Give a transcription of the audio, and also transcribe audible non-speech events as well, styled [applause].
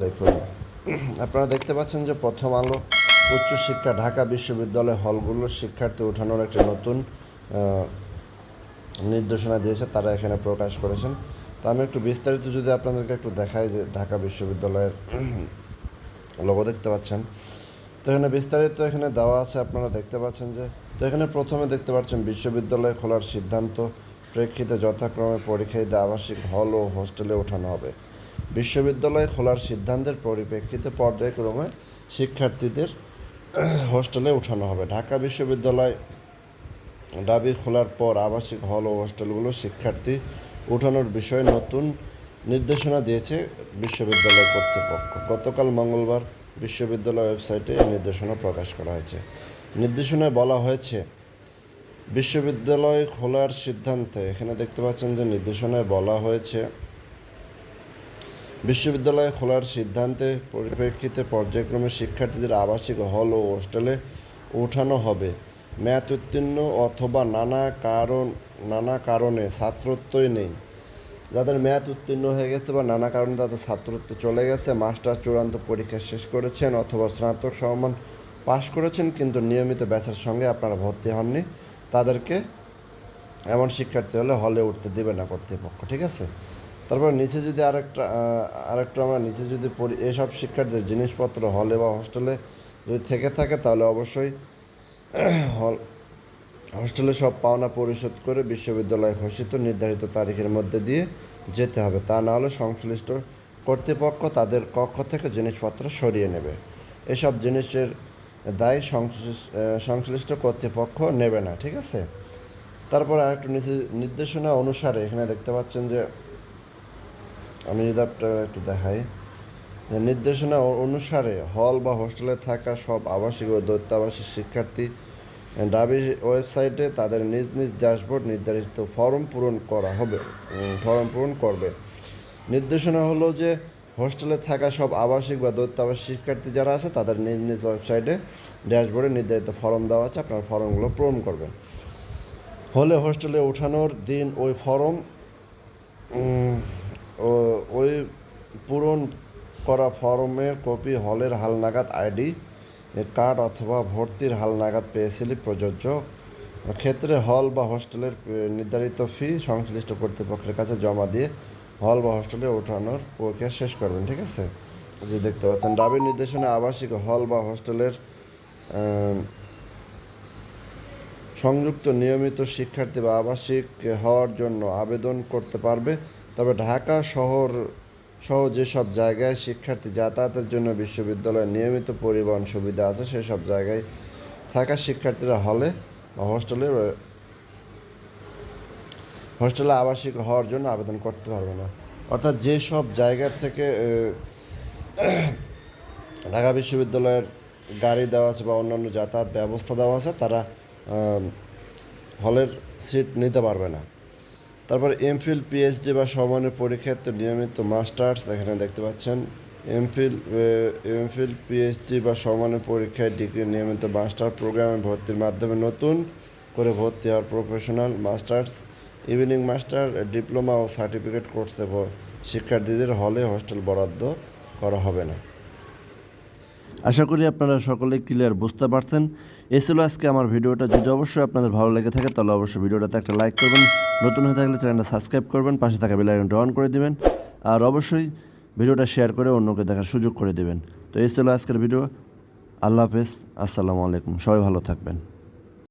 দেখুন। আপনারা দেখতে পাচ্ছেন যে প্রথম আলো উচ্চশিক্ষা ঢাকা বিশ্ববিদ্যালয় হলগুলোর শিক্ষার্থী ওঠানোর একটি নতুন নির্দেশনা দিয়েছে, তারা এখানে প্রকাশ করেছেন। তো আমি একটু বিস্তারিত যদি আপনাদেরকে একটু দেখাই যে ঢাকা বিশ্ববিদ্যালয়ের লোগো দেখতে পাচ্ছেন। তো এখানে বিস্তারিত এখানে দেওয়া আছে, আপনারা দেখতে পাচ্ছেন যে, তো এখানে প্রথমে দেখতে পাচ্ছেন বিশ্ববিদ্যালয় খোলার সিদ্ধান্ত প্রেক্ষিতে যথাক্রমে পরীক্ষার্থীদের আবাসিক হল ও হোস্টেলে ওঠানো হবে। বিশ্ববিদ্যালয় খোলার সিদ্ধান্তের পরিপ্রেক্ষিতে পর্যায়ক্রমে শিক্ষার্থীদের হোস্টেলে ওঠানো হবে। ঢাকা বিশ্ববিদ্যালয় দাবি খোলার পর আবাসিক হল ও হোস্টেলগুলো শিক্ষার্থী উঠানোর বিষয়ে নতুন নির্দেশনা দিয়েছে বিশ্ববিদ্যালয় কর্তৃপক্ষ। গতকাল মঙ্গলবার বিশ্ববিদ্যালয় ওয়েবসাইটে এই নির্দেশনা প্রকাশ করা হয়েছে। নির্দেশনায় বলা হয়েছে, বিশ্ববিদ্যালয় খোলার সিদ্ধান্তে এখানে দেখতে পাচ্ছেন যে নির্দেশনায় বলা হয়েছে বিশ্ববিদ্যালয় খোলার সিদ্ধান্তে পরিপ্রেক্ষিতে পর্যায়ক্রমে শিক্ষার্থীদের আবাসিক হল ও হোস্টেলে ওঠানো হবে। ম্যাথ উত্তীর্ণ অথবা নানা কারণ, নানা কারণে ছাত্রত্বই নেই। যাদের ম্যাথ উত্তীর্ণ হয়ে গেছে বা নানা কারণে তাদের ছাত্রত্ব চলে গেছে মাস্টার চূড়ান্ত পরীক্ষা শেষ করেছেন অথবা স্নাতক সমান পাশ করেছেন কিন্তু নিয়মিত ব্যাচের সঙ্গে আপনারা ভর্তি হননি, তাদেরকে এমন শিক্ষার্থী হলে হলে উঠতে দেবে না কর্তৃপক্ষ, ঠিক আছে? তারপর নিচে যদি আরেকটা আরেকটু আমরা নিচে যদি পড়ি, এসব শিক্ষার্থীদের জিনিসপত্র হলে বা হোস্টেলে যদি থেকে থাকে, তাহলে অবশ্যই [clears throat] হল হোস্টেলে সব পাওনা পরিশোধ করে বিশ্ববিদ্যালয় ঘোষিত নির্ধারিত তারিখের মধ্যে দিয়ে যেতে হবে। তা না হলে সংশ্লিষ্ট কর্তৃপক্ষ তাদের কক্ষ থেকে জিনিসপত্র সরিয়ে নেবে। এসব জিনিসের দায় সংশ্লিষ্ট সংশ্লিষ্ট কর্তৃপক্ষ নেবে না, ঠিক আছে? তারপর আরেকটু নির্দেশনা অনুসারে এখানে দেখতে পাচ্ছেন যে আমি যদি আপনার একটু দেখাই। নির্দেশনা অনুসারে হল বা হোস্টেলে থাকা সব আবাসিক ও দৈত্যাবাসিক শিক্ষার্থী ডাবি ওয়েবসাইটে তাদের নিজ নিজ ড্যাশবোর্ড নির্ধারিত ফর্ম পূরণ করা হবে ফর্ম পূরণ করবে। নির্দেশনা হলো যে হোস্টেলে থাকা সব আবাসিক বা দৈত্যাবাসিক শিক্ষার্থী যারা আছে, তাদের নিজ নিজ ওয়েবসাইটে ড্যাশবোর্ডে নির্ধারিত ফর্ম দেওয়া আছে, আপনার ফর্মগুলো পূরণ করবেন। হলে হোস্টেলে ওঠানোর দিন ওই ফর্ম উম, ও ওই পূরণ করা ফর্মের কপি হলের হালনাগাদ আইডি, কার্ড অথবা ভর্তির হালনাগাদ পেয়ে স্লিপ প্রযোজ্য। ক্ষেত্রে হল বা হোস্টেলের নির্ধারিত ফি সংশ্লিষ্ট কর্তৃপক্ষের কাছে জমা দিয়ে হল বা হোস্টেলে ওঠানোর প্রক্রিয়া শেষ করবেন, ঠিক আছে? যে দেখতে পাচ্ছেন, দাবির নির্দেশনা আবাসিক হল বা হোস্টেলের সংযুক্ত নিয়মিত শিক্ষার্থী বা আবাসিক হওয়ার জন্য আবেদন করতে পারবে। তবে ঢাকা শহর সহ যেসব জায়গায় শিক্ষার্থী যাতায়াতের জন্য বিশ্ববিদ্যালয়ের নিয়মিত পরিবহন সুবিধা আছে, সেসব জায়গায় থাকা শিক্ষার্থীরা হলে বা হোস্টেলে হোস্টেলে আবাসিক হওয়ার জন্য আবেদন করতে পারবে না। অর্থাৎ যেসব জায়গা থেকে ঢাকা বিশ্ববিদ্যালয়ের গাড়ি দেওয়া আছে বা অন্যান্য যাতায়াত ব্যবস্থা দেওয়া আছে, তারা হলের সিট নিতে পারবে না। তারপর এমফিল পিএইচডি বা সমানের পরীক্ষার্থী নিয়মিত মাস্টার্স এখানে দেখতে পাচ্ছেন। এমফিল এমফিল পিএইচডি বা সমানের পরীক্ষায় ডিগ্রি নিয়মিত মাস্টার প্রোগ্রামে ভর্তির মাধ্যমে নতুন করে ভর্তি হওয়ার professional masters evening master diploma ও সার্টিফিকেট কোর্সে শিক্ষার্থীদের হলে হোস্টেল বরাদ্দ করা হবে না। আশা করি আপনারা সকলে ক্লিয়ার বুঝতে পারছেন। এ ছিল আজকে আমার ভিডিওটা। যদি অবশ্যই আপনাদের ভালো লেগে থাকে, তাহলে অবশ্যই ভিডিওটাতে একটা লাইক করবেন। নতুন হয়ে থাকলে চ্যানেলটা সাবস্ক্রাইব করবেন, পাশে থাকা বেল আইকনটা অন করে দেবেন। আর অবশ্যই ভিডিওটা শেয়ার করে অন্যকে দেখার সুযোগ করে দেবেন। তো এই ছিল আজকের ভিডিও। আল্লাহ হাফেজ। আসসালামু আলাইকুম। সবাই ভালো থাকবেন।